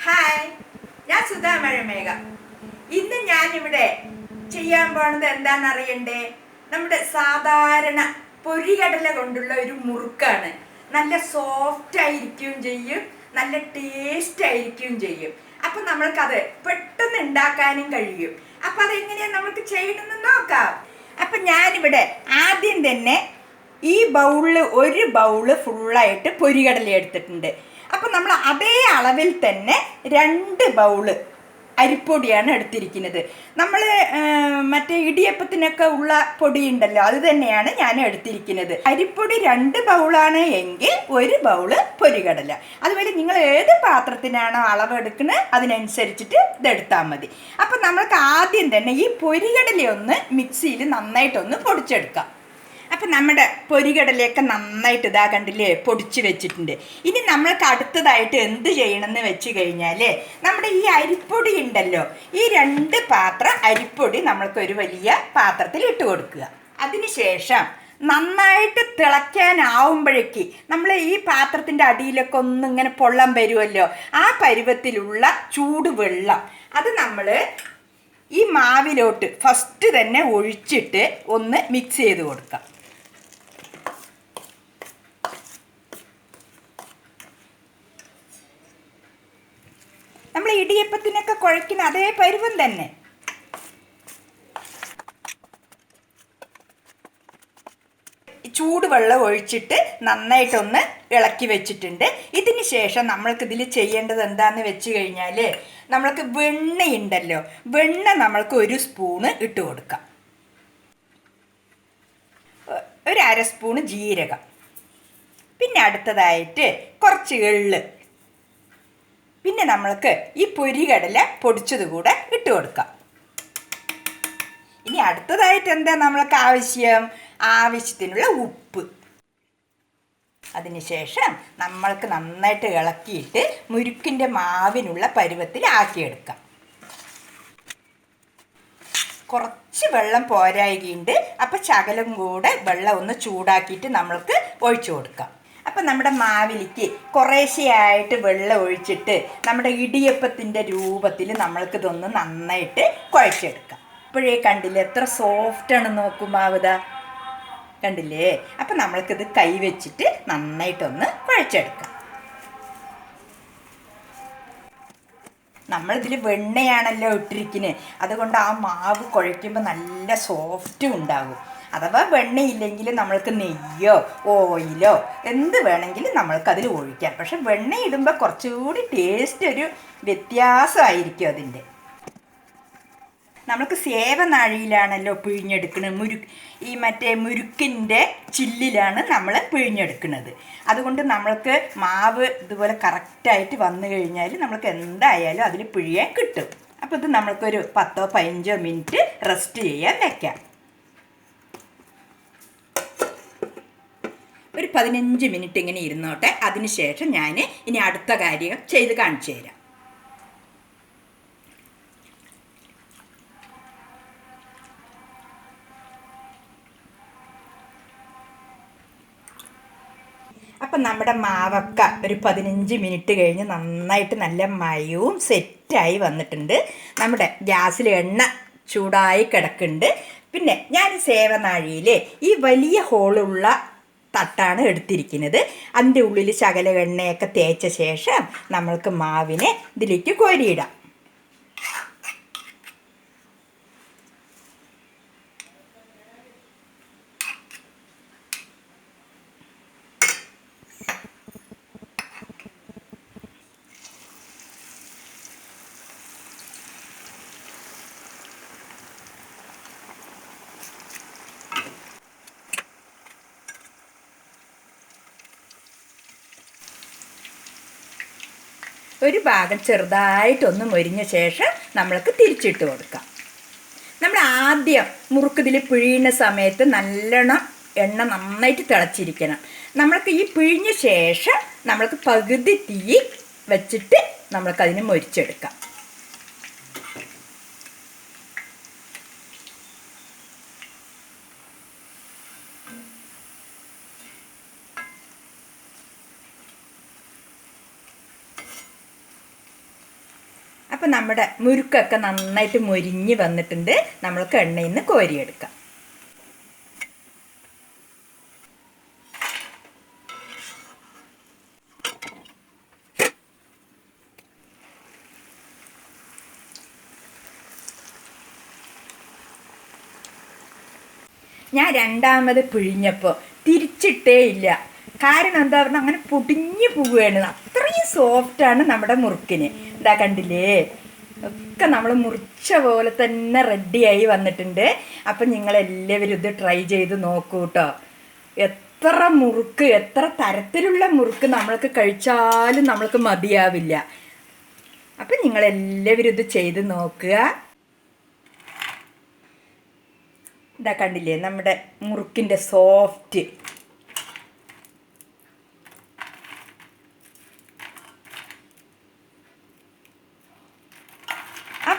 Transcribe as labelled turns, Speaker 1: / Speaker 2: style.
Speaker 1: Hi ഞാൻ സുധാ മഴമേഘ. ഇന്ന് ഞാനിവിടെ ചെയ്യാൻ പോണത് എന്താണെന്ന് അറിയണ്ടേ? നമ്മുടെ സാധാരണ പൊരികടല കൊണ്ടുള്ള ഒരു മുറുക്കാണ്. നല്ല സോഫ്റ്റ് ആയിരിക്കുകയും ചെയ്യും നല്ല ടേസ്റ്റ് ആയിരിക്കുകയും ചെയ്യും. അപ്പൊ നമ്മൾക്കത് പെട്ടെന്ന് ഉണ്ടാക്കാനും കഴിയും. അപ്പൊ അതെങ്ങനെയാ നമുക്ക് ചെയ്യണമെന്ന് നോക്കാം. അപ്പൊ ഞാനിവിടെ ആദ്യം തന്നെ ഈ ബൗളിൽ ഒരു ബൗൾ ഫുള്ളായിട്ട് പൊരികടല എടുത്തിട്ടുണ്ട്. അപ്പം നമ്മൾ അതേ അളവിൽ തന്നെ രണ്ട് ബൗൾ അരിപ്പൊടിയാണ് എടുത്തിരിക്കുന്നത്. നമ്മൾ മറ്റേ ഇടിയപ്പത്തിനൊക്കെ ഉള്ള പൊടി ഉണ്ടല്ലോ അത് തന്നെയാണ് ഞാൻ എടുത്തിരിക്കുന്നത്. അരിപ്പൊടി രണ്ട് ബൗളാണ് എങ്കിൽ ഒരു ബൗൾ പൊരികടല. അതുപോലെ നിങ്ങൾ ഏത് പാത്രത്തിനാണോ അളവ് എടുക്കുന്നത് അതിനനുസരിച്ചിട്ട് ഇതെടുത്താൽ മതി. അപ്പം നമ്മൾക്ക് ആദ്യം തന്നെ ഈ പൊരികടലയൊന്ന് മിക്സിയിൽ നന്നായിട്ടൊന്ന് പൊടിച്ചെടുക്കാം. അപ്പം നമ്മുടെ പൊരികടലയൊക്കെ നന്നായിട്ട് ഇതാ കണ്ടില്ലേ പൊടിച്ച് വെച്ചിട്ടുണ്ട്. ഇനി നമ്മൾക്ക് അടുത്തതായിട്ട് എന്ത് ചെയ്യണമെന്ന് വെച്ച് കഴിഞ്ഞാൽ നമ്മുടെ ഈ അരിപ്പൊടി ഉണ്ടല്ലോ ഈ രണ്ട് പാത്രം അരിപ്പൊടി നമ്മൾക്ക് ഒരു വലിയ പാത്രത്തിൽ ഇട്ട് കൊടുക്കുക. അതിനുശേഷം നന്നായിട്ട് തിളയ്ക്കാനാവുമ്പോഴേക്ക് നമ്മൾ ഈ പാത്രത്തിന്റെ അടിയിലൊക്കെ ഒന്ന് ഇങ്ങനെ പൊള്ളം വരുമല്ലോ ആ പരുവത്തിലുള്ള ചൂടുവെള്ളം അത് നമ്മൾ ഈ മാവിലോട്ട് ഫസ്റ്റ് തന്നെ ഒഴിച്ചിട്ട് ഒന്ന് മിക്സ് ചെയ്ത് കൊടുക്കാം. ഇടിയപ്പത്തിനൊക്കെ കുഴക്കുന്ന അതേ പരുവം തന്നെ. ചൂടുവെള്ളം ഒഴിച്ചിട്ട് നന്നായിട്ടൊന്ന് ഇളക്കി വെച്ചിട്ടുണ്ട്. ഇതിന് ശേഷം നമ്മൾക്ക് ഇതിൽ ചെയ്യേണ്ടത് എന്താണെന്ന് വെച്ച് കഴിഞ്ഞാൽ നമ്മൾക്ക് വെണ്ണയുണ്ടല്ലോ. വെണ്ണ നമ്മൾക്ക് ഒരു സ്പൂണ് ഇട്ട് കൊടുക്കാം. ഒരു അര സ്പൂണ് ജീരകം. പിന്നെ അടുത്തതായിട്ട് കുറച്ച് എള്ള് നമ്മൾക്ക് ഈ പൊരികടല പൊടിച്ചത് കൂടെ ഇട്ട് കൊടുക്കാം. ഇനി അടുത്തതായിട്ട് എന്താ നമ്മൾക്ക് ആവശ്യം? ആവശ്യത്തിനുള്ള ഉപ്പ്. അതിനുശേഷം നമ്മൾക്ക് നന്നായിട്ട് ഇളക്കിയിട്ട് മുരുക്കിന്റെ മാവിനുള്ള പരുവത്തിൽ ആക്കിയെടുക്കാം. കുറച്ച് വെള്ളം പോരായുകയുണ്ട് അപ്പം ശകലം കൂടെ വെള്ളം ഒന്ന് ചൂടാക്കിയിട്ട് നമ്മൾക്ക് ഒഴിച്ചു കൊടുക്കാം. അപ്പം നമ്മുടെ മാവിലേക്ക് കുറേശ്ശെയായിട്ട് വെള്ളം ഒഴിച്ചിട്ട് നമ്മുടെ ഇടിയപ്പത്തിന്റെ രൂപത്തിൽ നമ്മൾക്ക് നമ്മൾക്കിതൊന്ന് നന്നായിട്ട് കുഴച്ചെടുക്കാം. ഇപ്പോഴേ കണ്ടില്ലേ എത്ര സോഫ്റ്റ് സോഫ്റ്റാണ് നോക്കും മാവുത. കണ്ടില്ലേ? അപ്പം നമ്മൾക്കിത് കൈ വെച്ചിട്ട് നന്നായിട്ടൊന്ന് കുഴച്ചെടുക്കാം. നമ്മളിതിൽ വെണ്ണയാണല്ലോ ഇട്ടിരിക്കുന്നത് അതുകൊണ്ട് ആ മാവ് കുഴയ്ക്കുമ്പോൾ നല്ല സോഫ്റ്റും ഉണ്ടാകും അഥവാ വെണ്ണയില്ലെങ്കിൽ നമ്മൾക്ക് നെയ്യോ ഓയിലോ എന്ത് വേണമെങ്കിലും നമ്മൾക്ക് അതിൽ ഒഴിക്കാം. പക്ഷെ വെണ്ണ ഇടുമ്പോൾ കുറച്ചുകൂടി ടേസ്റ്റ് ഒരു വ്യത്യാസമായിരിക്കും അതിന്റെ. നമ്മൾക്ക് സേവനാഴിയിലാണല്ലോ പിഴിഞ്ഞെടുക്കുന്നത്. മുരു ഈ മറ്റേ മുരുക്കിന്റെ ചില്ലിലാണ് നമ്മൾ പിഴിഞ്ഞെടുക്കുന്നത്. അതുകൊണ്ട് നമ്മൾക്ക് മാവ് ഇതുപോലെ കറക്റ്റായിട്ട് വന്നു കഴിഞ്ഞാൽ നമ്മൾക്ക് എന്തായാലും അതിൽ പിഴിയാൻ കിട്ടും. അപ്പോൾ ഇത് നമ്മൾക്കൊരു പത്തോ പതിനഞ്ചോ മിനിറ്റ് റെസ്റ്റ് ചെയ്യാൻ വെക്കാം. പതിനഞ്ച് മിനിറ്റ് ഇങ്ങനെ ഇരുന്നോട്ടെ. അതിനുശേഷം ഞാൻ ഇനി അടുത്ത കാര്യം ചെയ്ത് കാണിച്ചു തരാം. അപ്പം നമ്മുടെ മാവക്ക ഒരു പതിനഞ്ച് മിനിറ്റ് കഴിഞ്ഞ് നന്നായിട്ട് നല്ല മയവും സെറ്റായി വന്നിട്ടുണ്ട്. നമ്മുടെ ഗ്യാസിൽ എണ്ണ ചൂടായി കിടക്കുന്നുണ്ട്. പിന്നെ ഞാൻ സേവനാഴിയിൽ ഈ വലിയ ഹോളുള്ള തട്ടാണ് എടുത്തിരിക്കുന്നത്. അതിന്റെ ഉള്ളിൽ ശകല എണ്ണയൊക്കെ തേച്ച ശേഷം നമ്മൾക്ക് മാവിനെ ഇതിലേക്ക് കോരിയിടാം. ഒരു ഭാഗം ചെറുതായിട്ടൊന്ന് മൊരിഞ്ഞ ശേഷം നമ്മൾക്ക് തിരിച്ചിട്ട് കൊടുക്കാം. നമ്മൾ ആദ്യം മുറുക്കുതിൽ പിഴിയുന്ന സമയത്ത് നല്ലോണം എണ്ണ നന്നായിട്ട് തിളച്ചിരിക്കണം. നമ്മൾക്ക് ഈ പിഴിഞ്ഞ ശേഷം നമ്മൾക്ക് പകുതി തീ വെച്ചിട്ട് നമ്മൾക്ക് അതിനെ മൊരിച്ചെടുക്കാം. അപ്പം നമ്മുടെ മുരുക്കൊക്കെ നന്നായിട്ട് മുരിഞ്ഞ് വന്നിട്ടുണ്ട്. നമ്മൾക്ക് എണ്ണയിൽ നിന്ന് കോരിയെടുക്കാം. ഞാൻ രണ്ടാമത് പിഴിഞ്ഞപ്പോൾ തിരിച്ചിട്ടേ ഇല്ല. കാരണം എന്താ പറഞ്ഞാൽ അങ്ങനെ പൊടിഞ്ഞു പോവുകയാണ് അത്രയും സോഫ്റ്റാണ് നമ്മുടെ മുറുക്കിന്. ഇതാ കണ്ടില്ലേ? ഒക്കെ നമ്മൾ മുറിച്ച പോലെ തന്നെ റെഡിയായി വന്നിട്ടുണ്ട്. അപ്പം നിങ്ങളെല്ലാവരും ഇത് ട്രൈ ചെയ്ത് നോക്കൂ കേട്ടോ എത്ര മുറുക്ക് എത്ര തരത്തിലുള്ള മുറുക്ക് നമ്മൾക്ക് കഴിച്ചാലും നമ്മൾക്ക് മതിയാവില്ല. അപ്പം നിങ്ങളെല്ലാവരും ഇത് ചെയ്ത് നോക്കുക. ഇതാ കണ്ടില്ലേ? നമ്മുടെ മുറുക്കിന്റെ സോഫ്റ്റ്.